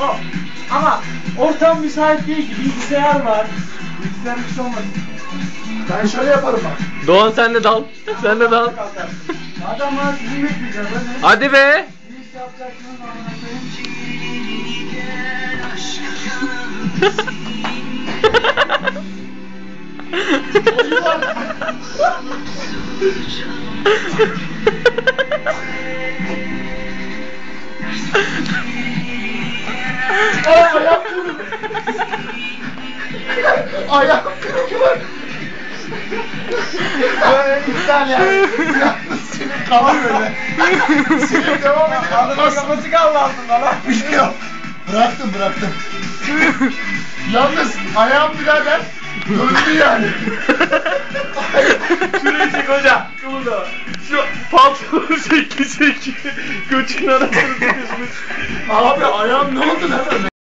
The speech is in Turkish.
O, ama ortam müsait değil ki bilgisayar var. Bilgisayar bir şey olmaz. Ben şöyle yaparım bak. Doğan sen de dal. Sen de dal. Adam var sizi bekleyeceğim hadi. Hadi be. Yapacaksınız amına koyayım. Aa ayağım kırıldı. ayağım kırıldı. Böyle iptal yani. Senin kalır böyle. Senin devam ediyor. Adamın kafası kaldı altında lan. Biliyorum. Bıraktım bıraktım. Yalnız ayağım birader döndü yani. Şurayı çek hoca. Kımılda. Şu pantolonu çeki çeki. Göçün arasını tutuşmuş. Abi ayağım ne oldu lan?